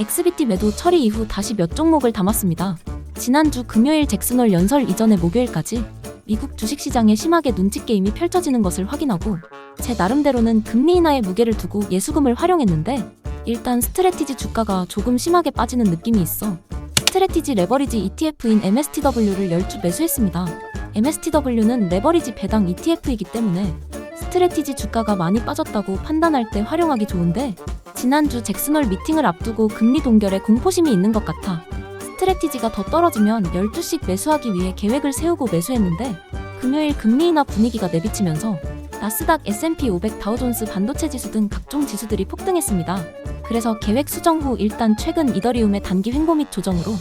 XBT 매도 처리 이후 다시 몇 종목을 담았습니다. 지난주 금요일 잭슨홀 연설 이전의 목요일까지 미국 주식시장에 심하게 눈치 게임이 펼쳐지는 것을 확인하고 제 나름대로는 금리 인하의 무게를 두고 예수금을 활용했는데 일단 스트레티지 주가가 조금 심하게 빠지는 느낌이 있어 스트레티지 레버리지 ETF인 MSTW를 10주 매수했습니다. MSTW는 레버리지 배당 ETF이기 때문에 스트레티지 주가가 많이 빠졌다고 판단할 때 활용하기 좋은데 지난주 잭슨홀 미팅을 앞두고 금리 동결에 공포심이 있는 것 같아 스트레티지가 더 떨어지면 12씩 매수하기 위해 계획을 세우고 매수했는데 금요일 금리 인하 분위기가 내비치면서 나스닥, S&P 500, 다우존스 반도체 지수 등 각종 지수들이 폭등했습니다. 그래서 계획 수정 후 일단 최근 이더리움의 단기 횡보 및 조정으로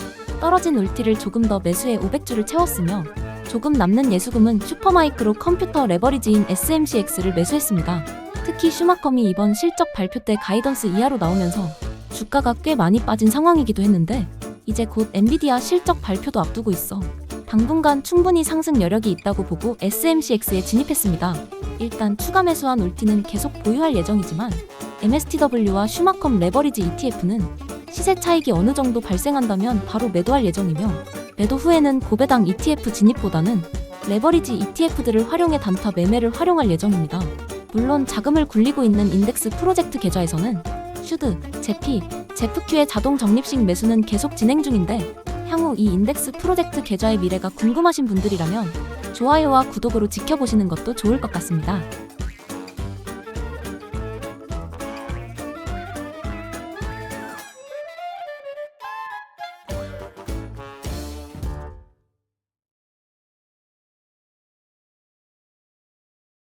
떨어진 울티를 조금 더 매수해 500주를 채웠으며 조금 남는 예수금은 슈퍼마이크로 컴퓨터 레버리지인 SMCX를 매수했습니다. 특히 슈마컴이 이번 실적 발표 때 가이던스 이하로 나오면서 주가가 꽤 많이 빠진 상황이기도 했는데 이제 곧 엔비디아 실적 발표도 앞두고 있어 당분간 충분히 상승 여력이 있다고 보고 SMCX에 진입했습니다. 일단 추가 매수한 울티는 계속 보유할 예정이지만 MSTW와 슈마컴 레버리지 ETF는 시세 차익이 어느 정도 발생한다면 바로 매도할 예정이며 매도 후에는 고배당 ETF 진입보다는 레버리지 ETF들을 활용해 단타 매매를 활용할 예정입니다. 물론 자금을 굴리고 있는 인덱스 프로젝트 계좌에서는 슈드, 제피, 제프큐의 자동 적립식 매수는 계속 진행 중인데 향후 이 인덱스 프로젝트 계좌의 미래가 궁금하신 분들이라면 좋아요와 구독으로 지켜보시는 것도 좋을 것 같습니다.